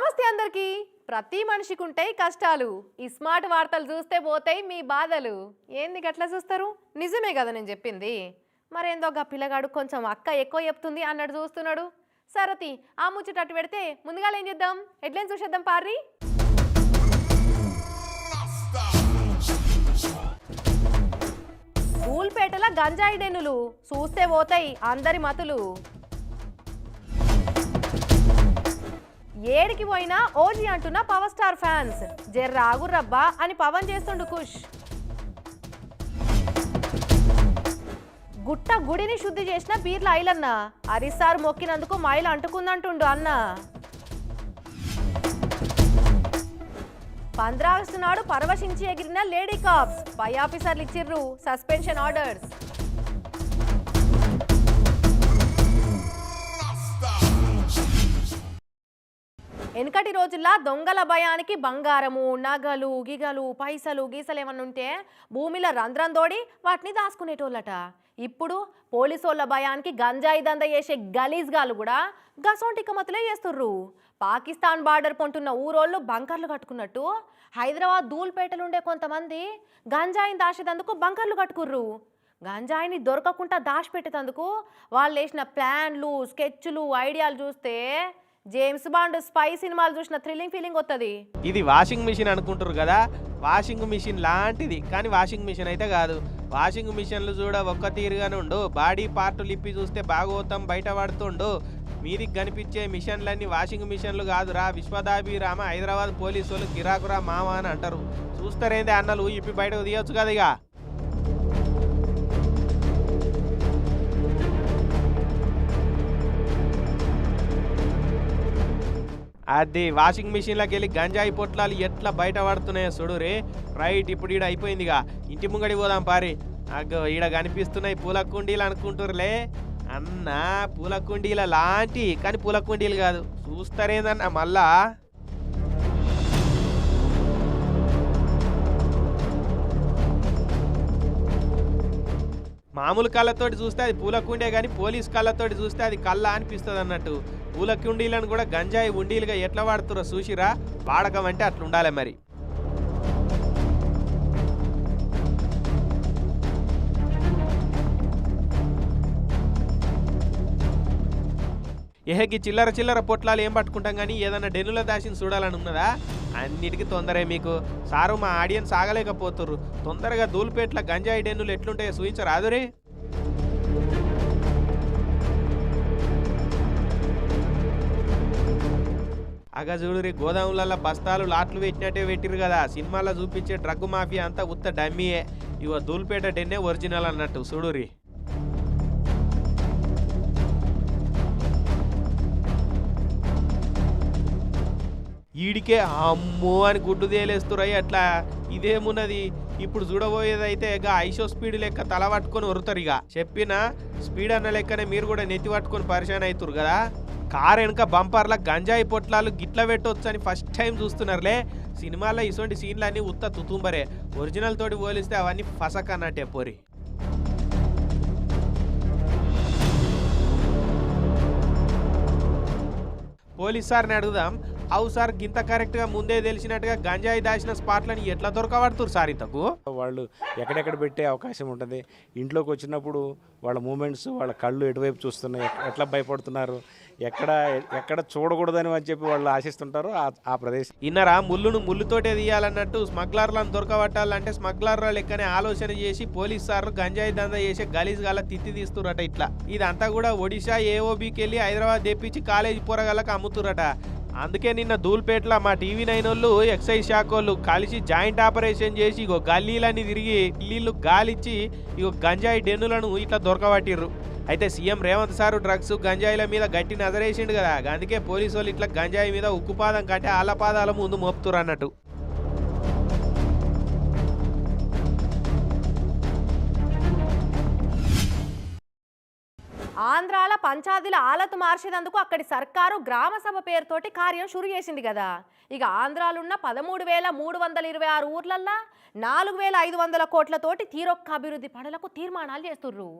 నమస్తే అందరికీ. ప్రతి మనిషికి ఉంటాయి కష్టాలు. ఈ స్మార్ట్ వార్తలు చూస్తే పోతాయి మీ బాధలు. ఏంది గట్లా చూస్తారు? నిజమే కదా నేను చెప్పింది. మరేందో గా పిల్లగాడు కొంచెం అక్క ఎక్కువ చెప్తుంది అన్నట్టు చూస్తున్నాడు. సరతి ఆ ముచ్చటట్టు పెడితే ముందుగా ఏం చేద్దాం? ఎడ్లైన్ చూసేద్దాం పార్రి. ఊల్పేటల గంజాయి డెన్నులు చూస్తే పోతాయి అందరి మతులు. ఏడికి పోయినా ఓజీ అంటున్న పవర్ స్టార్ ఫ్యాన్స్. జర్రాగు రబ్బా అని పవన్ చేస్తుండు కుష్. గుట్ట గుడిని శుద్ధి చేసిన పీర్ల ఐలన్న. హరిసార్ మొక్కినందుకు మైలు అంటుకుందంటుండు అన్న. పంద్రాగస్టు నాడు పరవశించి ఎగిరిన లేడీ కాప్స్. పై ఆఫీసర్లు ఇచ్చిర్రు సస్పెన్షన్ ఆర్డర్స్. వెనకటి రోజుల్లో దొంగల భయానికి బంగారము నగలు గిగలు పైసలు గీసలు ఏమన్నా ఉంటే భూమిలో రంధ్రం తోడి వాటిని దాచుకునేటోళ్ళట. ఇప్పుడు పోలీసోళ్ళ భయానికి గంజాయి దంద చేసే గలీజ్గాలు కూడా గసోంటి కమతులే చేస్తుర్రు. పాకిస్తాన్ బార్డర్ పొంటున్న ఊరోళ్ళు బంకర్లు కట్టుకున్నట్టు హైదరాబాద్ ధూల్పేటలు ఉండే కొంతమంది గంజాయిని దాచేదందుకు బంకర్లు కట్టుకుర్రు. గంజాయిని దొరకకుండా దాచిపెట్టేటందుకు వాళ్ళు వేసిన ప్లాన్లు స్కెచ్లు ఐడియాలు చూస్తే జేమ్స్ బాండ్ స్పై సినిమాలు చూసిన థ్రిల్లింగ్ ఫీలింగ్ వస్తుంది ఇది వాషింగ్ మిషన్ అనుకుంటారు కదా? వాషింగ్ మిషన్ లాంటిది. కానీ వాషింగ్ మిషన్ అయితే కాదు. వాషింగ్ మిషన్లు చూడ ఒక్క తీరుగానే ఉండు. బాడీ పార్టులు ఇప్పి చూస్తే బాగోతాం బయట పడుతుండు. మీదికి కనిపించే మిషన్లన్నీ వాషింగ్ మిషన్లు కాదురా. విశ్వదాభిరామ హైదరాబాద్ పోలీసులు వాళ్ళు గిరాకురా మామ అని అంటారు. చూస్తారేంది అన్నలు? ఇప్పి బయటకు తీయొచ్చు కదా ఇక. అది వాషింగ్ మిషన్లోకి వెళ్ళి గంజాయి పొట్లాలు ఎట్లా బయట పడుతున్నాయో చూడు రైట్ ఇప్పుడు ఈడ అయిపోయిందిగా. ఇంటి ముంగడి పోదాం పారి. అగ్గో ఈడ కనిపిస్తున్నాయి పూల కుండీలు అనుకుంటురులే అన్న పూల కుండీల లాంటి కానీ పూల కుండీలు కాదు. చూస్తారేందన్న మళ్ళా? మామూలు కళ్ళతోటి చూస్తే అది పూల కుండే కానీ పోలీస్ కళ్ళతోటి చూస్తే అది కళ్ళ అనిపిస్తుంది అన్నట్టు. పూల కుండీలను కూడా గంజాయి ఉండీలుగా ఎట్లా వాడుతురో చూసిరా? వాడకం అంటే అట్లుండాలి మరి. ఏహకి చిల్లర చిల్లర పొట్లాలు ఏం పట్టుకుంటాం కానీ ఏదైనా డెన్నుల దాసిని చూడాలని ఉన్నదా? అన్నిటికీ తొందరే మీకు. సారు మా ఆడియన్స్ ఆగలేకపోతుర్రు. తొందరగా దూల్పేట్ల గంజాయి డెన్నులు ఎట్లుంటాయో చూపించరాదురే అగా చూడురి గోదాములలో బస్తాలు లాట్లు పెట్టినట్టే పెట్టిరు కదా. సినిమాలో చూపించే డ్రగ్ మాఫియా అంతా ఉత్త డమ్మీయే. ఇవ దూల్పేట డెన్నే ఒరిజినల్ అన్నట్టు. చూడురి ఈడికే అమ్మో అని గుడ్డు తేలేస్తురయ్యి అట్లా. ఇదేమున్నది? ఇప్పుడు చూడబోయేదైతే ఇక ఐషో స్పీడ్ లెక్క తల పట్టుకొని వరుతారు ఇక. చెప్పిన స్పీడ్ అన్న లెక్కనే మీరు కూడా నెత్తి పట్టుకొని పరిశాన్ అవుతారు కదా. కార్ వెనుక బంపర్ల గంజాయి పొట్లాలు గిట్ల పెట్టవచ్చు అని ఫస్ట్ టైం చూస్తున్నారులే. సినిమాలో ఇటువంటి సీన్లు అన్నీ ఉత్త తుతుంబరే. ఒరిజినల్ తోటి పోలిస్తే అవన్నీ ఫసక్ అన్నట్టే పోరి. పోలీస్ సార్ని అడుగుదాం. అవు సార్ గింత కరెక్ట్గా ముందే తెలిసినట్టుగా గంజాయి దాచిన స్పాట్లని ఎట్లా దొరకబడుతురు సార్ ఇంతకు? వాళ్ళు ఎక్కడెక్కడ పెట్టే అవకాశం ఉంటుంది. ఇంట్లోకి వచ్చినప్పుడు వాళ్ళ మూమెంట్స్ వాళ్ళ కళ్ళు ఎటువైపు చూస్తున్నాయి ఎట్లా భయపడుతున్నారు ఎక్కడ ఎక్కడ చూడకూడదని అని చెప్పి వాళ్ళు ఆశిస్తుంటారో ఆ- ఆ ప్రదేశం. ఇన్నరా ముళ్ళును ముళ్ళుతోటే తీయాలన్నట్టు స్మగ్లర్లను దొరకబట్టాలంటే స్మగ్లర్ల లెక్కనే ఆలోచన చేసి పోలీస్ సార్లు గంజాయి దందా చేసి గలీజ్ గల తిత్తి తీస్తురట ఇట్లా. ఇదంతా కూడా ఒడిశా ఏఓబికి వెళ్ళి హైదరాబాద్ తెప్పించి కాలేజీ పోరగాళ్ళకి అమ్ముతురట అందుకే నిన్న ధూల్పేటలో మా టీవీ నైన్ వాళ్ళు ఎక్సైజ్ శాఖ వాళ్ళు కలిసి జాయింట్ ఆపరేషన్ చేసి ఇగో గల్లీలన్నీ తిరిగి ఇల్లు గాలిచ్చి ఇగో గంజాయి డెన్నులను ఇట్లా దొరకబట్టిర్రు. అయితే సీఎం రేవంత్ సారు డ్రగ్స్ గంజాయిల మీద గట్టి నజరేసిండు కదా అందుకే పోలీసు వాళ్ళు ఇట్లా గంజాయి మీద ఉక్కుపాదం కట్టి ఆలపాదాల ముందు మోపుతురు అన్నట్టు. ఆంధ్రాల పంచాయతీల ఆలతు మార్చేదందుకు అక్కడి సర్కారు గ్రామ సభ పేరుతోటి కార్యం షురు చేసింది కదా. ఇక ఆంధ్రాలున్న పదమూడు వేల మూడు వందల ఇరవై ఆరు ఊర్లల్లా నాలుగు వేల ఐదు వందల కోట్లతోటి తీరొక్క అభివృద్ధి పనులకు తీర్మానాలు చేస్తుర్రు.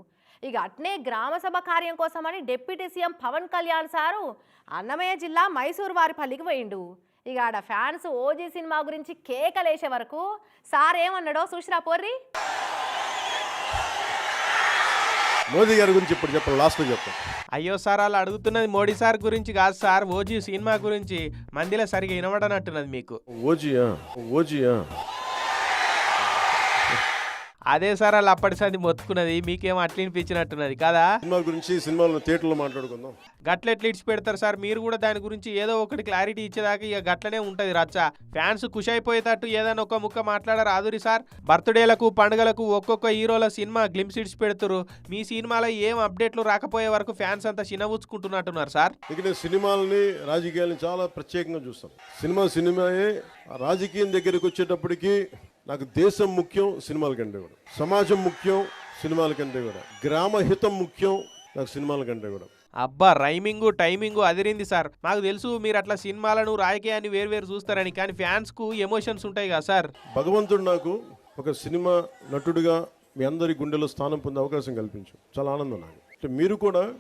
ఇక అట్నే గ్రామ సభ కార్యం కోసమని deputy CM Pawan Kalyan sir Annamayya జిల్లా మైసూరు వారిపల్లికి పోయిండు. ఇక ఆడ ఫ్యాన్స్ ఓజీ సినిమా గురించి కేకలేసే వరకు సార్ ఏమన్నాడో సుశ్రా పోర్రి? మోదీ గారి గురించి ఇప్పుడు చెప్పండి లాస్ట్లో చెప్తాను. అయ్యో సార్ వాళ్ళు అడుగుతున్నది మోడీ సార్ గురించి కాదు సార్ ఓజీ సినిమా గురించి మందిలో సరిగా వినబడనట్టున్నది మీకు. ఓజియా? ఓజియా? అదే సార్ వాళ్ళు అప్పటి సంది మొత్తుకున్నది మీకేం అట్లా వినిపించినట్టున్నది కదా? సినిమా గురించి సినిమాలో థియేటర్లో మాట్లాడుకుందాం. గట్లెట్లు ఇడిచి పెడతారు సార్? మీరు కూడా దాని గురించి ఏదో ఒకటి క్లారిటీ ఇచ్చేదాకా ఇక గట్లనే ఉంటది రచ్చ. ఫ్యాన్స్ ఖుషి అయిపోయేటట్టు ఏదైనా ఒక ముక్క మాట్లాడారు ఆదురి సార్. బర్త్డేలకు పండుగలకు ఒక్కొక్క హీరోల సినిమా గ్లిమ్స్ ఇడిచి పెడుతురు. మీ సినిమాలో ఏం అప్డేట్లు రాకపోయే వరకు ఫ్యాన్స్ అంతా చిన్నబుచ్చుకుంటున్నట్టున్నారు సార్? ఇక నేను సినిమాలని రాజకీయాలని చాలా ప్రత్యేకంగా చూస్తాను సినిమా సినిమాయే రాజకీయం దగ్గరికి వచ్చేటప్పటికి నాకు దేశం ముఖ్యం సినిమాల కంటే కూడా. సమాజం ముఖ్యం సినిమాల కంటే కూడా. గ్రామ హితం ముఖ్యం నాకు సినిమాల కంటే కూడా. అబ్బా రైమింగ్ టైమింగ్ అదిరింది సార్. మాకు తెలుసు మీరు అట్లా సినిమాలను రాజకీయాన్ని వేరువేరు చూస్తారని కానీ ఫ్యాన్స్కు ఎమోషన్స్ ఉంటాయి కదా సార్. భగవంతుడు నాకు ఒక సినిమా నటుడిగా మీ అందరి గుండెలో స్థానం పొందే అవకాశం కల్పించు చాలా ఆనందం నాకు. అంటే మీరు కూడా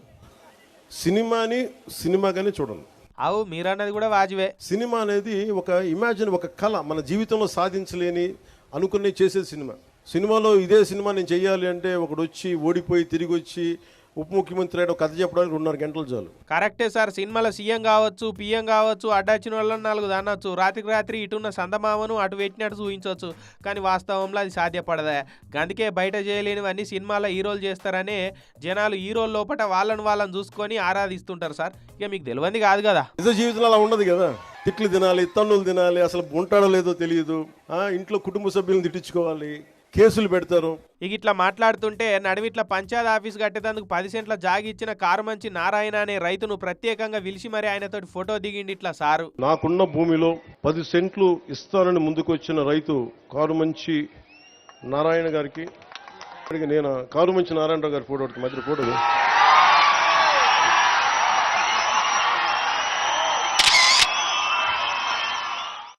సినిమాని సినిమాగానే చూడండి. అవు మీరన్నది కూడా వాజివే. సినిమా అనేది ఒక ఇమాజిన్ ఒక కళ మన జీవితంలో సాధించలేని అనుకునే చేసే సినిమా. సినిమాలో ఇదే సినిమా నేను చెయ్యాలి అంటే ఒకడు వచ్చి ఓడిపోయి తిరిగి వచ్చి ఉప ముఖ్యమంత్రి అయిన కథ చెప్పడానికి రెండున్నర గంటలు చాలు. కరెక్టే సార్. సినిమాలో సీఎం కావచ్చు పిఎం కావచ్చు అడ్డొచ్చిన వాళ్ళని నాలుగు దానొచ్చు. రాత్రికి రాత్రి ఇటున్న సందమామను అటు పెట్టినట్టు చూపించవచ్చు కానీ వాస్తవంలో అది సాధ్యపడదా? అందుకే బయట చేయలేనివన్నీ సినిమాలో హీరోలు చేస్తారని జనాలు హీరోల లోపల వాళ్ళని వాళ్ళని చూసుకొని ఆరాధిస్తుంటారు సార్. ఇక మీకు తెలియంది కాదు కదా. నిజ జీవితంలో అలా ఉండదు కదా. తిట్లు తినాలి తన్నులు తినాలి అసలు ఉంటాడో లేదో తెలియదు. ఆ, ఇంట్లో కుటుంబ సభ్యులను తిట్టించుకోవాలి కేసులు పెడతారు. ఇక ఇట్లా మాట్లాడుతుంటే నడివిట్ల పంచాయత్ ఆఫీస్ కట్టేందుకు పది సెంట్ల జాగి ఇచ్చిన కారుమంచి నారాయణ అనే రైతును ప్రత్యేకంగా పిలిచి మరి ఆయనతోటి ఫోటో దిగిండి ఇట్లా సారు. నాకున్న భూమిలో పది సెంట్లు ఇస్తానని ముందుకు వచ్చిన రైతు కారు మంచి నారాయణ గారికి నేను కారు మంచి నారాయణరావు గారి ఫోటో మధ్య ఫోటో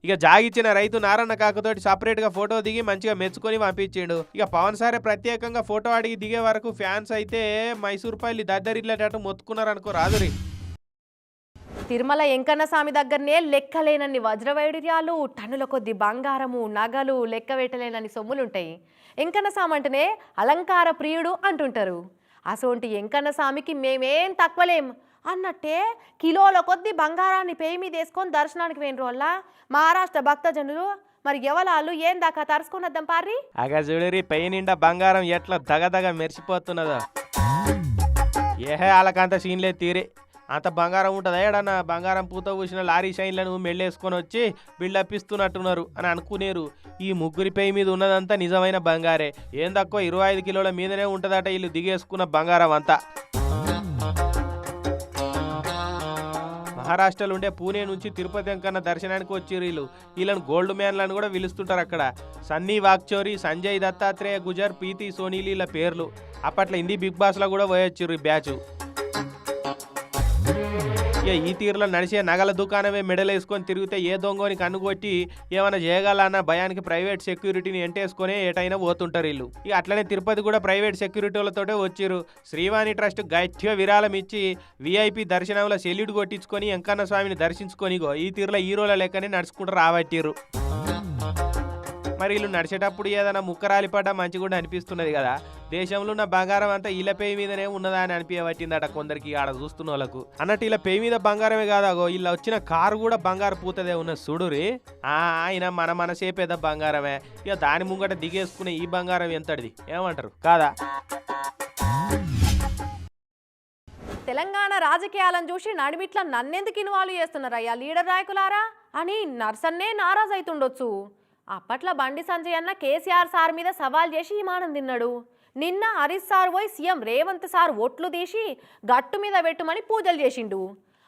ఇక జాగిచ్చిన రైతు నారాయణ కాకతోటి సపరేట్గా ఫోటో దిగి మంచిగా మెచ్చుకొని పంపించిండు. ఇక పవన్ సారే ప్రత్యేకంగా ఫోటో అడిగి దిగే వరకు ఫ్యాన్స్ అయితే మైసూర్ పల్లి దద్దరిల్లేటట్టు మొత్తుకున్నారు అనుకో రాదురి. తిరుమల ఎంకన్న స్వామి దగ్గరనే లెక్కలేనన్ని వజ్రవైడూర్యాలు టన్నుల కొద్ది బంగారము నగలు లెక్క పెట్టలేనన్ని సొమ్ములుంటాయి. ఎంకన్న స్వామి అంటేనే అలంకార ప్రియుడు అంటుంటారు. అసోంటి ఎంకన్న స్వామికి మేమేం తక్కువలేం. అన్నట్టే కిలోల కొద్ది బంగారాన్ని పేయి మీద వేసుకొని దర్శనానికి పోయిన వల్ల మహారాష్ట్ర భక్తజనులు. మరి ఎవలాలు ఏం దాకా తరుచుకొని వద్దాం పార్రి? అగ చూడరి పై నిండా బంగారం ఎట్లా దగదగ మెరిసిపోతున్నదో. ఏహే వాళ్ళకంత సీన్లే తీరే. అంత బంగారం ఉంటుందా ఏడన్నా? బంగారం పూత పూసిన లారీ షైన్లను మెళ్ళేసుకొని వచ్చి బిల్డప్ ఇస్తున్నట్టున్నారు అని అనుకునేరు. ఈ ముగ్గురి పై మీద ఉన్నదంతా నిజమైన బంగారే. ఏం తక్కువ ఇరవై ఐదు కిలోల మీదనే ఉంటుందట వీళ్ళు దిగేసుకున్న బంగారం అంతా. మహారాష్ట్రలో ఉండే పూణే నుంచి తిరుపతి వెంకన్న దర్శనానికి వచ్చి వీళ్ళు. వీళ్ళని గోల్డ్ మ్యాన్లను కూడా పిలుస్తుంటారు అక్కడ. సన్నీ వాక్చోరి సంజయ్ దత్తాత్రేయ గుజర్ ప్రీతి సోనీలు వీళ్ళ పేర్లు. అప్పట్లో హిందీ బిగ్ బాస్లో కూడా పోయొచ్చారు ఈ బ్యాచ్. ఇక ఈ తీరులో నడిచే నగల దుకాణమే మెడలేసుకొని తిరిగితే ఏ దొంగని కన్నుకొట్టి ఏమైనా చేయగలన్న భయానికి ప్రైవేట్ సెక్యూరిటీని ఎంటేసుకొని ఎటైనా పోతుంటారు వీళ్ళు. ఇక అట్లనే తిరుపతి కూడా ప్రైవేట్ సెక్యూరిటీలతోటే వచ్చారు శ్రీవాణి ట్రస్ట్ గట్టిగా విరాళం ఇచ్చి విఐపి దర్శనంలో సెల్యూట్ కొట్టించుకొని వెంకన్న స్వామిని దర్శించుకొని ఇగో ఈ తీరులో హీరోల లెక్కనే నడుచుకుంటూ రాబట్టిరు మరి వీళ్ళు నడిచేటప్పుడు ఏదైనా ముక్కరాలి పడ్డ మంచి కూడా అనిపిస్తున్నది కదా. దేశంలో ఉన్న బంగారం అంతా వీళ్ళ పేయి మీదనే ఉన్నదా అని అనిపించబట్టిందట కొందరికి ఆడ చూస్తున్న వాళ్ళకు. అన్నట్టు ఇలా పేయి మీద బంగారమే కాదాగో ఇలా వచ్చిన కారు కూడా బంగారు పూతదే ఉన్న సుడురి ఆ ఆయన మన మనసే పెద్ద బంగారమే. ఇక దాని ముంగట దిగేసుకునే ఈ బంగారం ఎంతటిది? ఏమంటారు? కాదా? తెలంగాణ రాజకీయాలను చూసి నడిమిట్ల నన్నెందుకు ఇన్వాల్వ్ చేస్తున్నారయ్యా లీడర్ నాయకులారా? అని నర్సన్నే నారాజ్ అవుతుండొచ్చు అప్పట్లో బండి సంజయ్ అన్న కేసీఆర్ సార్ మీద సవాల్ చేసి విమానం తిన్నాడు. నిన్న హరీష్ సార్ పోయి సీఎం రేవంత్ సార్ ఒట్లు తీసి గట్టు మీద పెట్టుమని పూజలు చేసిండు.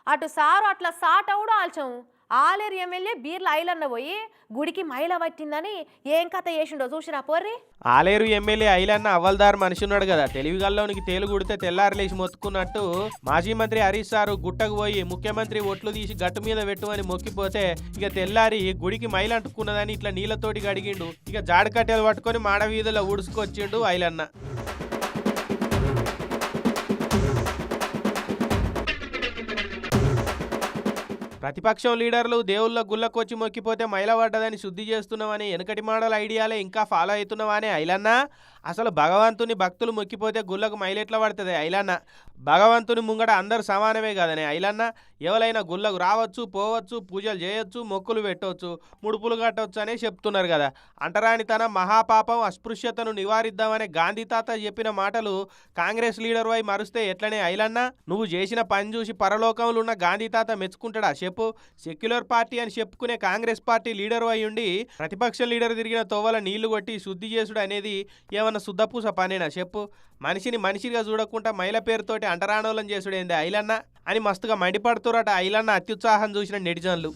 అటు సారు అట్లా సాట్ అవుడు ఆల్చం. ఆలేరు ఎమ్మెల్యే బీర్ల ఐలన్న పోయి గుడికి మైల పట్టిందని ఏం కథ చేసిండో చూసిరా పోర్రి? ఆలేరు ఎమ్మెల్యే ఐలన్న అవ్వల్దార్ మనిషి ఉన్నాడు కదా. తెలివిగల్లోనికి తేలు గుడితే తెల్లారలేసి మొత్తుకున్నట్టు మాజీ మంత్రి హరీష్ సారు గుట్టకు పోయి ముఖ్యమంత్రి ఒట్లు తీసి గట్టు మీద పెట్టుమని మొక్కిపోతే ఇక తెల్లారి గుడికి మైలు అంటుకున్నదని ఇట్లా నీళ్ళతోటి గడిగిండు ఇక జాడ కట్టెలు పట్టుకొని మాడ వీధిలో ఊడుసుకొచ్చిండు ఐలన్న. ప్రతిపక్షం లీడర్లు దేవుళ్ళ గుళ్ళకొచ్చి మొక్కిపోతే మైలపడ్డదని శుద్ధి చేస్తున్నామని వెనకటి మోడల్ ఐడియాలే ఇంకా ఫాలో అవుతున్నామని ఐలన్న? అసలు భగవంతుని భక్తులు మొక్కిపోతే గుళ్ళకు మైలెట్లా పడుతుంది? ఐలన్న భగవంతుని ముంగట అందరు సమానమే కదనే. ఐలన్న ఎవరైనా గుళ్ళకు రావచ్చు పోవచ్చు పూజలు చేయొచ్చు మొక్కులు పెట్టవచ్చు ముడుపులు కట్టవచ్చు అనే చెప్తున్నారు కదా. అంటరాని తన మహాపాపం అస్పృశ్యతను నివారిద్దామనే గాంధీ తాత చెప్పిన మాటలు కాంగ్రెస్ లీడర్ వై మరుస్తే ఎట్లనే? ఐలన్న నువ్వు చేసిన పని చూసి పరలోకంలో ఉన్న గాంధీ తాత మెచ్చుకుంటాడా? చెప్పు. సెక్యులర్ పార్టీ అని చెప్పుకునే కాంగ్రెస్ పార్టీ లీడర్ అయి ఉండి ప్రతిపక్ష లీడర్ తిరిగిన తోవల నీళ్ళు కొట్టి శుద్ధి చేసుడు అనేది ఏమన్నా శుద్ధపూస పనేనా చెప్పు. మనిషిని మనిషిగా చూడకుండా మహిళ పేరుతోటి అంటరానోలం చేసుడేంది ఐలన్న? అని మస్తుగా మండిపడుతురట ఐలన్న అత్యుత్సాహం చూసిన నెటిజన్లు.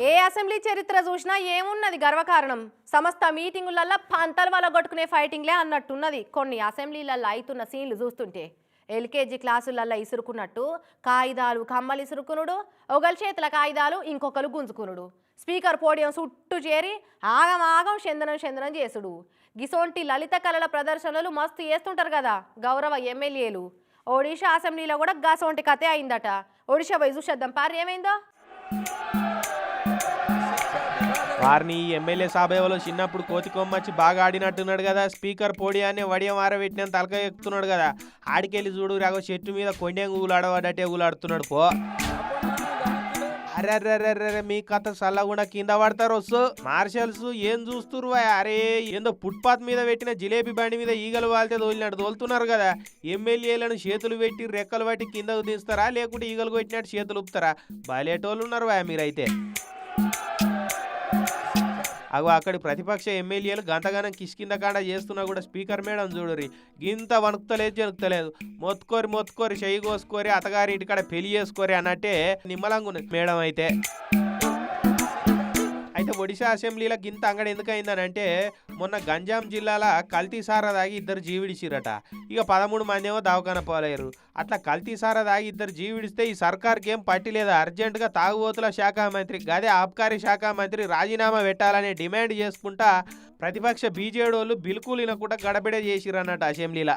ఏ అసెంబ్లీ చరిత్ర చూసినా ఏమున్నది గర్వకారణం? సమస్త మీటింగులల్లో పంతలు వల్ల కొట్టుకునే ఫైటింగ్లే అన్నట్టున్నది. కొన్ని అసెంబ్లీలలో అవుతున్న సీన్లు చూస్తుంటే. ఎల్కేజీ క్లాసులల్లో ఇసురుకున్నట్టు. కాగితాలు కమ్మలు ఇసురుకునుడు ఒకరి చేతుల కాగితాలు ఇంకొకరు గుంజుకునుడు. స్పీకర్ పోడియం చుట్టూ చేరి ఆగం ఆగం చందనం చందనం చేసుడు. గిసోంటి లలిత కళల ప్రదర్శనలు మస్తు చేస్తుంటారు కదా గౌరవ ఎమ్మెల్యేలు. ఒడిషా అసెంబ్లీలో కూడా గసోంటి కథే అయిందట. ఒడిషా పోయి చూసేద్దాం. పారి ఏమైందో? వారిని ఈ ఎమ్మెల్యే సభలో చిన్నప్పుడు కోతి కొమ్మచ్చి బాగా ఆడినట్టున్నాడు కదా. స్పీకర్ పోడియాన్ని వడియం ఆరబెట్టిన తలక ఎక్కుతున్నాడు కదా. ఆడికెళ్ళి చూడు రాగో చెట్టు మీద కొండెం ఊలాడవాడటే ఊలాడుతున్నాడు పో. అరే మీ కథ చల్లకుండా కింద పడతారు వస్తు మార్షల్స్ ఏం చూస్తురు అరే ఏందో ఫుట్పాత్ మీద పెట్టిన జిలేబీ బండి మీద ఈగలు వాళ్తే తోలినట్టు తోలుతున్నారు కదా. ఎమ్మెల్యేలను చేతులు పెట్టి రెక్కలు పట్టి కిందకు తీస్తారా లేకుంటే ఈగలు కొట్టినట్టు చేతులు ఊపుతారా? బాలేటోళ్ళు ఉన్నారు వా మీరైతే. అగో అక్కడి ప్రతిపక్ష ఎమ్మెల్యేలు గంతగానం కిష్కిందకాండ చేస్తున్నా కూడా స్పీకర్ మేడం చూడురి గింత వణుకుతలేదు జనుకుతలేదు. మొత్తుకోరి మొత్తుకోరి చెయ్యి కోసుకోరి అత్తగారి ఇంటికాడ పెళ్ళి చేసుకోరి అన్నట్టే నిమ్మలంగా ఉన్నది మేడం అయితే. అయితే ఒడిశా అసెంబ్లీలో గింత అంగడి ఎందుకు అంటే మొన్న గంజాం జిల్లాల కల్తీ సారా దాగి ఇద్దరు జీవిడిచిరట. ఇక పదమూడు మంది ఏమో దవాఖాన పోలేరు అట్లా కల్తీ సారా దాగి ఇద్దరు జీవిడిస్తే ఈ సర్కార్కి ఏం పట్టి లేదా అర్జెంటుగా తాగుబోతుల శాఖ మంత్రి గదే ఆబ్కారీ శాఖ మంత్రి రాజీనామా పెట్టాలని డిమాండ్ చేసుకుంటా ప్రతిపక్ష బీజేడీ వాళ్ళు బిల్కులు కూడా గడబిడ చేసిరన్నట్టు అసెంబ్లీలో.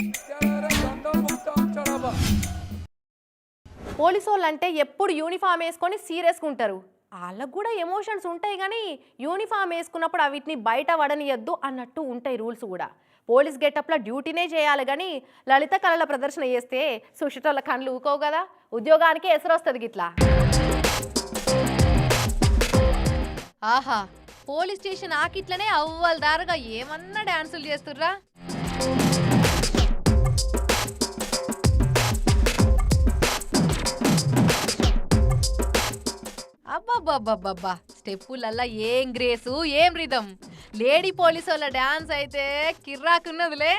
పోలీసు వాళ్ళు అంటే ఎప్పుడు యూనిఫామ్ వేసుకొని సీరియస్గా ఉంటారు వాళ్ళకు కూడా ఎమోషన్స్ ఉంటాయి కానీ యూనిఫామ్ వేసుకున్నప్పుడు వీటిని బయట పడనియద్దు అన్నట్టు ఉంటాయి రూల్స్ కూడా. పోలీస్ గెటప్లో డ్యూటీనే చేయాలి కానీ లలిత కళల ప్రదర్శన చేస్తే సుషిటోళ్ళ కళ్ళు ఊకోవు కదా ఉద్యోగానికి ఎసరొస్తుంది గిట్లా. ఆహా పోలీస్ స్టేషన్ ఆకిట్లనే అవ్వాలి దారుగా ఏమన్నా డాన్సులు చేస్తుర్రా? అబ్బబ్బబ్బబ్బబ్బా. స్టెప్పులల్లా ఏం గ్రేసు ఏం రిధం. లేడీ పోలీసు వాళ్ళ డాన్స్ అయితే కిర్రాకున్నదిలే.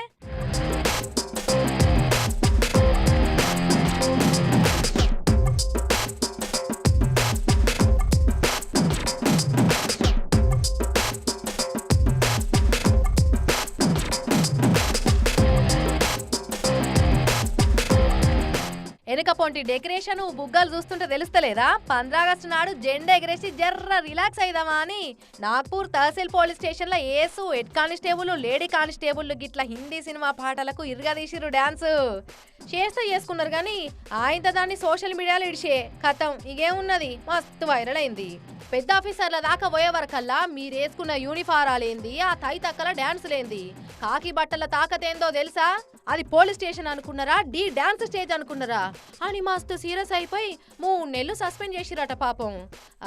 ఇటువంటి డెకరేషన్ బుగ్గలు చూస్తుంటే తెలుస్తలేదా? పంద్రాగస్టు నాడు జెండా ఎగరేసి జర్ర రిలాక్స్ అయిదామా అని నాగ్పూర్ తహసీల్ పోలీస్ స్టేషన్లో ఏసు హెడ్ కానిస్టేబుల్ లేడీ కానిస్టేబుల్ గిట్ల హిందీ సినిమా పాటలకు ఇరుగదీసిరు డాన్స్ చేస్తూ చేసుకున్నారు కానీ ఆయన దాన్ని సోషల్ మీడియాలో ఇడిచే కథం ఇగేమున్నది? మస్తు వైరల్ అయింది. పెద్ద ఆఫీసర్ల దాకా పోయే వరకల్లా మీరేసుకున్న యూనిఫారాలేంది ఆ తై తక్కల డ్యాన్సులేంది? కాకి బట్టల తాకతేందో తెలుసా? అది పోలీస్ స్టేషన్ అనుకున్నారా? డి డాన్స్ స్టేజ్ అనుకున్నారా? అని మస్తు సీరియస్ అయిపోయి మూడు నెలలు సస్పెండ్ చేసిరట పాపం.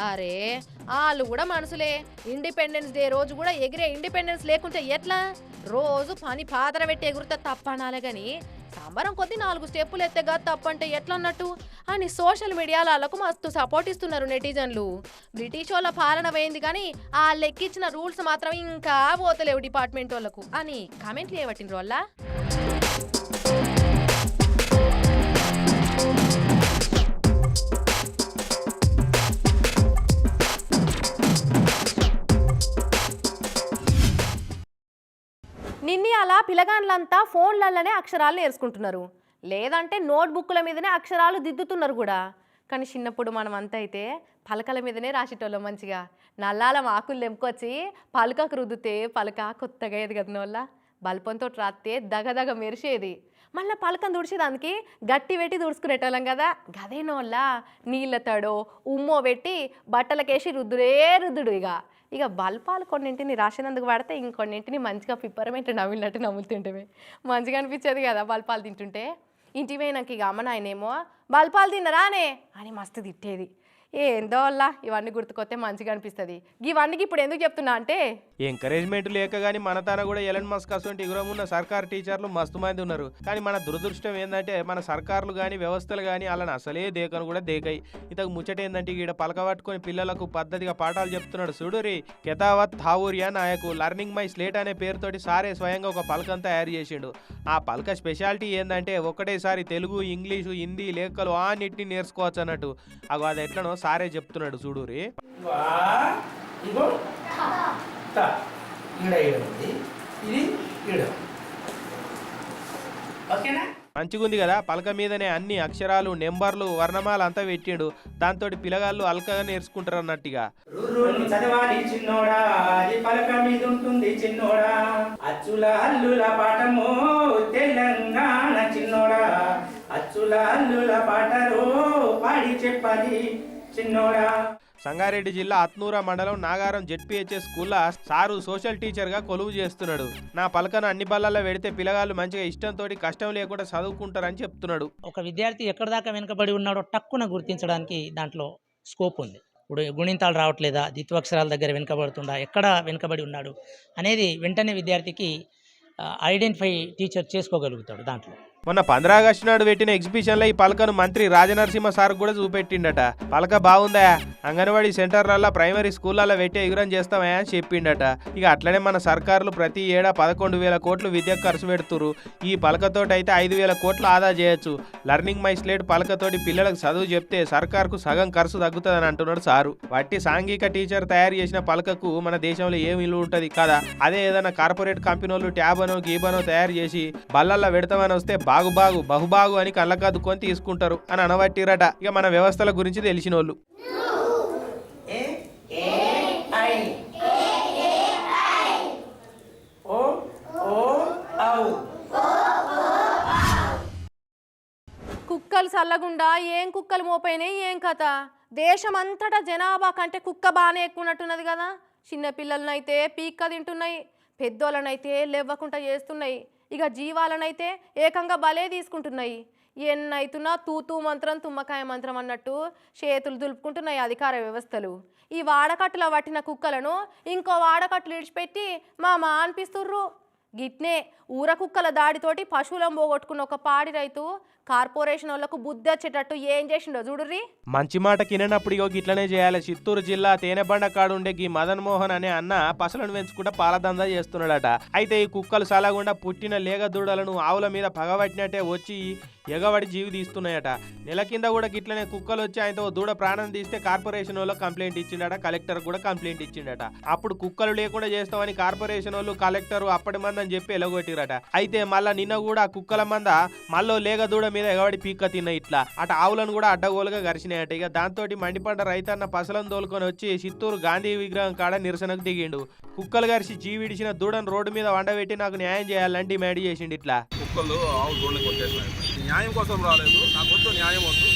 అరే వాళ్ళు కూడా మనసులే. ఇండిపెండెన్స్ డే రోజు కూడా ఎగిరే ఇండిపెండెన్స్ లేకుంటే ఎట్లా? రోజు పని పాతర పెట్టి ఎగురుతా తప్పనాలే కానీ సంబరం కొద్ది నాలుగు స్టెప్పులు ఎత్తగా తప్పంటే ఎట్లన్నట్టు? అని సోషల్ మీడియాలో వాళ్ళకు మస్తు సపోర్ట్ ఇస్తున్నారు నెటిజన్లు. బ్రిటిష్ వాళ్ళ పాలన పోయింది కానీ ఆ లెక్కిచ్చిన రూల్స్ మాత్రం ఇంకా పోతలేవు డిపార్ట్మెంట్ వాళ్ళకు. అని కామెంట్లు ఏవట్టిన వాళ్ళ నిన్నీ అలా పిలగాండ్లంతా ఫోన్లలోనే అక్షరాలు నేర్చుకుంటున్నారు. లేదంటే నోట్బుక్ల మీదనే అక్షరాలు దిద్దుతున్నారు కూడా. కానీ చిన్నప్పుడు మనం అంతా అయితే పలకల మీదనే రాసేటోళ్ళం మంచిగా. నల్లాల మాకులు తెంపుకొచ్చి పలుకకు రుద్దితే పలక కొత్తగా ఎదగదిన వల్ల బల్పంతో రాస్తే దగదగ మెరిసేది. మళ్ళీ పలకం తుడిచేదానికి గట్టి పెట్టి తుడుచుకునేటోళ్ళం కదా గదేనోళ్ళ నీళ్ళ తడో ఉమ్మో పెట్టి బట్టలకేసి రుద్దురే రుద్దుడు ఇక ఇక బల్పాలు కొన్నింటిని రాసినందుకు పడితే ఇంకొన్నింటిని మంచిగా పిప్పరమేంటి నవ్వినట్టు నవ్వులుతుంటే మంచిగా అనిపించేది కదా బల్పాలు తింటుంటే. ఇంటి పోయినాక ఇక అమ్మ నాయనేమో బల్పాలు తిన్నరానే అని మస్తు తిట్టేది. ఏందో అలా ఇవన్నీ గుర్తుకొస్తే మంచిగా అనిపిస్తుంది. ఇవన్నీ ఇప్పుడు ఎందుకు చెప్తున్నా అంటే ఎంకరేజ్మెంట్ లేక గానీ మన తన కూడా ఎలన్ మస్క్ అసలు ఉన్న సర్కార్ టీచర్లు మస్తు మంది ఉన్నారు. కానీ మన దురదృష్టం ఏంటంటే మన సర్కార్లు కానీ వ్యవస్థలు కానీ అలాని అసలే దేకను కూడా దేకాయి. ఇంతకు ముచ్చట ఏంటంటే ఈడ పలక పట్టుకొని పిల్లలకు పద్ధతిగా పాఠాలు చెప్తున్నాడు సుడురి కెతావత్ థావూరియా నాయకు లర్నింగ్ మై స్లేట్ అనే పేరుతోటి సారే స్వయంగా ఒక పలకం తయారు చేసిండు. ఆ పలక స్పెషాలిటీ ఏంటంటే ఒకటేసారి తెలుగు ఇంగ్లీషు హిందీ లేఖలు అన్నిటిని నేర్చుకోవచ్చు అన్నట్టు అగో అది ఎట్లనో సారే చెప్తున్నాడు చూడురి ఓకేనా? మంచిగుంది కదా పలక మీదనే అన్ని అక్షరాలు నెంబర్లు వర్ణమాలు అంతా పెట్టిండు. దాంతో పిల్లగాళ్ళు అల్కగా నేర్చుకుంటారు అన్నట్టుగా చదవాలి చిన్నోడా అది పలక మీద ఉంటుంది చిన్నోడా. అచ్చుల అల్లుల పాఠమో తెలంగాణ చిన్నోడా. అచ్చుల అల్లుల పాటరో పాడి చెప్పాలి చిన్నోడా? సంగారెడ్డి జిల్లా అత్నూర మండలం నాగారం జెడ్పీహెచ్ఎస్ స్కూల్లో సారు సోషల్ టీచర్గా కొలువు చేస్తున్నాడు. నా పలకను అన్ని బల్లల్లో పెడితే పిల్లగాళ్ళు మంచిగా ఇష్టంతో కష్టం లేకుండా చదువుకుంటారని చెప్తున్నాడు. ఒక విద్యార్థి ఎక్కడి దాకా వెనుకబడి ఉన్నాడో టక్కున గుర్తించడానికి దాంట్లో స్కోప్ ఉంది. ఇప్పుడు గుణింతాలు రావట్లేదా? ద్విత్వక్షరాల దగ్గర వెనుకబడుతుందా? ఎక్కడ వెనుకబడి ఉన్నాడు? అనేది వెంటనే విద్యార్థికి ఐడెంటిఫై టీచర్ చేసుకోగలుగుతాడు దాంట్లో. మొన్న పంద్రా ఆగస్టు నాడు పెట్టిన ఎగ్జిబిషన్లో ఈ పలకను మంత్రి రాజనరసింహ సార్ కూడా చూపెట్టిండట. పలక బాగుందా? అంగన్వాడీ సెంటర్లలో ప్రైమరీ స్కూళ్ళల్లో పెట్టి ఎగురం చేస్తామా అని చెప్పిండట. ఇక అట్లనే మన సర్కారులు ప్రతి ఏడా పదకొండు వేల కోట్లు విద్యకు ఖర్చు పెడుతురు ఈ పలకతోటి అయితే ఐదు వేల కోట్లు ఆదా చేయొచ్చు. లర్నింగ్ మై స్లేట్ పలకతోటి పిల్లలకు చదువు చెప్తే సర్కార్కు సగం ఖర్చు తగ్గుతుందని అంటున్నాడు సారు. వట్టి సాంఘిక టీచర్ తయారు చేసిన పలకకు మన దేశంలో ఏం విలువ ఉంటుంది కదా? అదే ఏదైనా కార్పొరేట్ కంపెనీ వాళ్ళు ట్యాబ్ అనో గీబనో తయారు చేసి బల్లల్లో పెడతామని వస్తే బాగు బాగు బహుబాగు అని కళ్ళకద్దుకొని తీసుకుంటారు అని అనబట్టిరట. ఇక మన వ్యవస్థల గురించి తెలిసిన కుక్కలు చల్లగుండా ఏం కుక్కలు మోపైనాయి ఏం కథ? దేశమంతటా జనాభా కంటే కుక్క బాగానే ఎక్కున్నట్టున్నది కదా. చిన్నపిల్లలనైతే పీక్క తింటున్నాయి పెద్దోళ్ళనైతే లేవ్వకుండా చేస్తున్నాయి. ఇక జీవాలనైతే ఏకంగా బలే తీసుకుంటున్నాయి. ఎన్నైతున్నా తూతూ మంత్రం తుమ్మకాయ మంత్రం అన్నట్టు చేతులు దులుపుకుంటున్నాయి అధికార వ్యవస్థలు. ఈ వాడకట్టులో పట్టిన కుక్కలను ఇంకో వాడకట్టులు ఇడిచిపెట్టి మా మా అనిపిస్తుర్రు. గిట్నే ఊర కుక్కల దాడితోటి పశువులను పోగొట్టుకున్న ఒక పాడి రైతు కార్పొరేషన్ వాళ్ళకు బుద్ధి వచ్చేటట్టు ఏం చేసిండో చూడుర్రి. మంచి మాట కిననప్పుడు ఇగో గిట్లనే చేయాలి. చిత్తూరు జిల్లా తేనెబండ కాడుండే గీ మదన్ మోహన్ అనే అన్న పసలను పెంచుకుంటా పాలదందా చేస్తున్నాడట. అయితే ఈ కుక్కలు సలాగుండా పుట్టిన లేగ దూడలను ఆవుల మీద పగబట్టినట్టే వచ్చి ఎగబడి జీవి తీస్తున్నాయట. నెల కింద కూడా గిట్లనే కుక్కలు వచ్చి ఆయనతో దూడ ప్రాణం తీస్తే కార్పొరేషన్ వాళ్ళు కంప్లైంట్ ఇచ్చిండట కలెక్టర్ కూడా కంప్లైంట్ ఇచ్చిండట. అప్పుడు కుక్కలు లేకుండా చేస్తామని కార్పొరేషన్ వాళ్ళు కలెక్టర్ అప్పటి మందని అని చెప్పి ఎలగొట్టిరట. అయితే మళ్ళా నిన్న కూడా కుక్కల మంద మళ్ళీ లేగ దూడ మీద ఎగబడి పీక్క తిన్న ఇట్లా. అటు ఆవులను కూడా అడ్డగోలుగా గరిచినాయట. ఇక దాంతో మండిపంట రైతన్న పసలను తోలుకొని వచ్చి చిత్తూరు గాంధీ విగ్రహం కాడ నిరసనకు దిగిండు. కుక్కలు గరిచి జీవిడిచిన దూడను రోడ్డు మీద వండబెట్టి నాకు న్యాయం చేయాలని డిమాండ్ చేసిండు ఇట్లా. కుక్కలు ఆవు దూడని కొట్టేసినాయి న్యాయం కోసం రాలేదు. నాకు వద్దు న్యాయం వద్దు.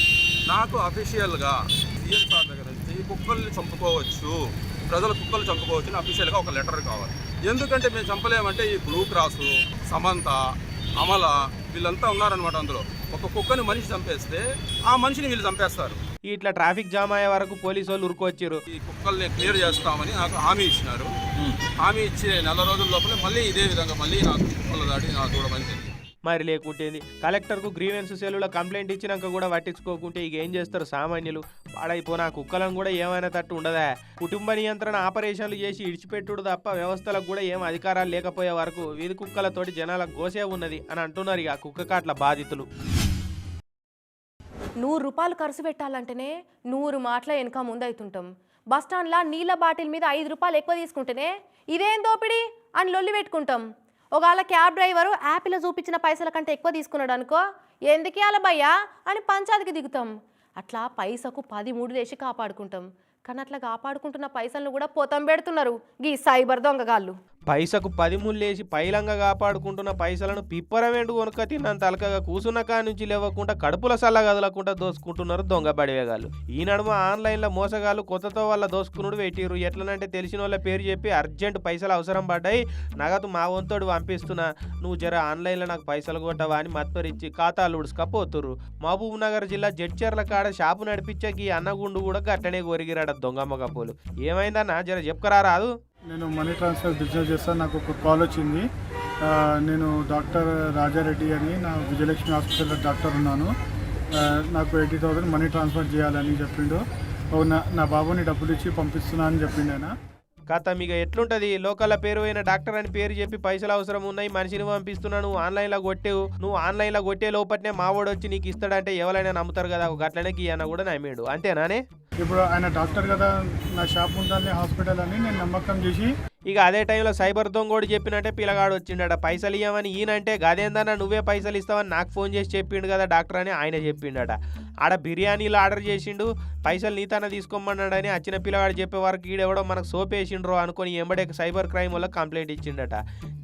నాకు అఫీషియల్గా సీఎం సార్ దగ్గర నుంచి ఈ కుక్కల్ని చంపుకోవచ్చు. ప్రజలు కుక్కలు చంపుకోవచ్చు అని అఫీషియల్గా ఒక లెటర్ కావాలి. ఎందుకంటే మేము చంపలేమంటే ఈ బ్లూ క్రాస్ సమంత అమల వీళ్ళంతా ఉన్నారనమాట అందులో. ఒక కుక్కని మనిషి చంపేస్తే ఆ మనిషిని వీళ్ళు చంపేస్తారు. ఇట్లా ట్రాఫిక్ జామ్ అయ్యే వరకు పోలీసు వాళ్ళు ఉరుకొచ్చారు. ఈ కుక్కల్ని క్లియర్ చేస్తామని నాకు హామీ ఇచ్చినారు. హామీ ఇచ్చే నెల రోజుల లోపలే మళ్ళీ ఇదే విధంగా మళ్ళీ నాకు కుక్కలు దాడి నా చూడమని మరి లేకుంటేంది కలెక్టర్కు గ్రీవెన్స్ సెల్లులో కంప్లైంట్ ఇచ్చినాక కూడా పట్టించుకోకుంటే ఇక ఏం చేస్తారు సామాన్యులు? పాడైపోయిన కుక్కలను కూడా ఏమైనా తట్టు ఉండదా? కుటుంబ నియంత్రణ ఆపరేషన్లు చేసి ఇడిచిపెట్టుడు తప్ప వ్యవస్థలకు కూడా ఏం అధికారాలు లేకపోయే వరకు వీధి కుక్కలతోటి జనాలకు గోసే ఉన్నది అని అంటున్నారు ఇక కుక్క కాట్ల బాధితులు. నూరు రూపాయలు ఖర్చు పెట్టాలంటేనే నూరు మాటల వెనక ముందవుతుంటాం బస్టాండ్లో నీళ్ళ బాటిల్ మీద ఐదు రూపాయలు ఎక్కువ తీసుకుంటేనే ఇదేం దోపిడి అని లొల్లి పెట్టుకుంటాం. ఒకవేళ క్యాబ్ డ్రైవరు యాప్లో చూపించిన పైసల కంటే ఎక్కువ తీసుకున్నాడు అనుకో ఎందుకు ఇవ్వాలి భయ్యా అని పంచాయతీకి దిగుతాం. అట్లా పైసకు పది మూడు వేసి కాపాడుకుంటాం. కానీ అట్లా కాపాడుకుంటున్న పైసలను కూడా పోతం పెడుతున్నారు గీ సైబర్ దొంగగాళ్ళు. పైసకు పదిముళ్ళేసి పైలంగా కాపాడుకుంటున్న పైసలను పిప్పరవేండు కొనుక తిన్నంత అలకగా కూసున్న కాడ నుంచి లేవకుండా కడుపుల సల్ల కదలకుండా దోసుకుంటున్నారు దొంగ బడివేగాళ్ళు. ఈ నడుమ ఆన్లైన్లో మోసగాళ్ళు కొత్తతో వాళ్ళ దోసుకునుడు పెట్టిరు ఎట్లనంటే తెలిసిన వాళ్ళ పేరు చెప్పి అర్జెంట్ పైసలు అవసరం పడ్డాయి. నగదు మా వంతోడు పంపిస్తున్నా. నువ్వు జర ఆన్లైన్లో నాకు పైసలు కొట్టవా అని మత్పరిచ్చి ఖాతాలు ఉడుసుకపోతురు మహబూబ్ నగర్ జిల్లా జడ్చర్ల కాడ షాపు నడిపించకి ఈ అన్నగుండు కూడా గట్టనే కొరిగిరాడ దొంగ మగపోలు ఏమైందన్నా? జర చెప్పుకరా రాదు నేను మనీ ట్రాన్స్ఫర్ బిజినెస్ చేస్తాను నాకు ఒక కాల్ వచ్చింది. నేను డాక్టర్ రాజారెడ్డి అని నా విజయలక్ష్మి హాస్పిటల్లో డాక్టర్ ఉన్నాను. నాకు ఎయిటీ థౌసండ్ మనీ ట్రాన్స్ఫర్ చేయాలని చెప్పిండు. నా నా బాబుని డబ్బులు ఇచ్చి పంపిస్తున్నా అని చెప్పిండు ఆయన. కథ మీకు ఎట్లుంటది? లోకల్ పేరు అయిన డాక్టర్ అని పేరు చెప్పి పైసలు అవసరం ఉన్నాయి మనిషిని పంపిస్తున్నా నువ్వు ఆన్లైన్లో కొట్టేవు. నువ్వు ఆన్లైన్లో కొట్టే లోపట్నే మావోడు వచ్చి నీకు ఇస్తాడంటే ఎవరైనా నమ్ముతారు కదా? ఒక గట్లనే గీయన కూడా నమ్మేడు. అంతేనానే ఇప్పుడు ఆయన డాక్టర్ కదా నా షాప్ ఉంటుంది హాస్పిటల్ అని నేను నమ్మకం చేసి. ఇక అదే టైంలో సైబర్ దొంగోడు చెప్పినట్టే పిల్లగాడు వచ్చిండట. పైసలు ఇవ్వమని ఈయనంటే గదేందన్నా నువ్వే పైసలు ఇస్తావని నాకు ఫోన్ చేసి చెప్పిండు కదా డాక్టర్ అని ఆయన చెప్పిండట. ఆడ బిర్యానీలు ఆర్డర్ చేసిండు పైసలు నీతన తీసుకోమన్నాడని వచ్చిన పిల్లగాడు చెప్పే వరకు ఈడెవడో మనకు సోపేసిండ్రో అనుకుని ఎంబడే సైబర్ క్రైమ్ వల్ల కంప్లైంట్ ఇచ్చిండట.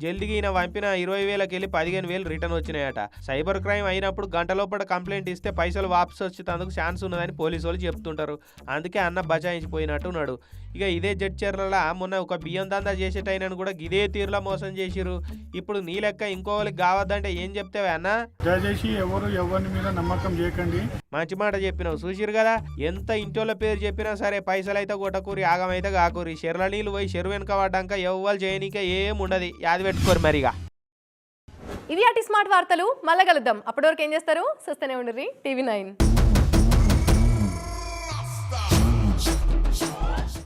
జల్దిగా ఈయన పంపిన ఇరవై వేలకి వెళ్ళి పదిహేను వేలు రిటర్న్ వచ్చినాయట. సైబర్ క్రైమ్ అయినప్పుడు గంటలోపల కంప్లైంట్ ఇస్తే పైసలు వాపసు వచ్చేందుకు ఛాన్స్ ఉన్నదని పోలీసు వాళ్ళు చెప్తుంటారు. అందుకే అన్న బచాయించిపోయినట్టు ఉన్నాడు ఇక ఇదే జడ్చర్ల మొన్న ఒక బియ్యం దందా చేసేటైనను కూడా ఇదే తీరులో మోసం చేసిరు ఇప్పుడు నీ లెక్క ఇంకో వాళ్ళకి కావద్దంటే ఏం చెప్తావే అన్న? దయచేసి ఎవరు ఎవరి మీద నమ్మకం చేయకండి. మంచి మాట చెప్పినావు. చూసిరు కదా? ఎంత ఇంటోళ్ళ పేరు చెప్పినా సరే పైసలు అయితే కొట్టకూరి ఆగమైతే కాకూరి. చెర్ల నీళ్ళు పోయి చెరువు వెనక పడ్డాక ఎవ్వరు చేయనీకే ఏం ఉండదు. యాది పెట్టుకోరు మరిగా ఇది అటు స్మార్ట్ వార్తలు. మళ్ళా కలుద్దాం. అప్పటి వరకు ఏం చేస్తారు? చూస్తూనే ఉండరు టీవీ నైన్.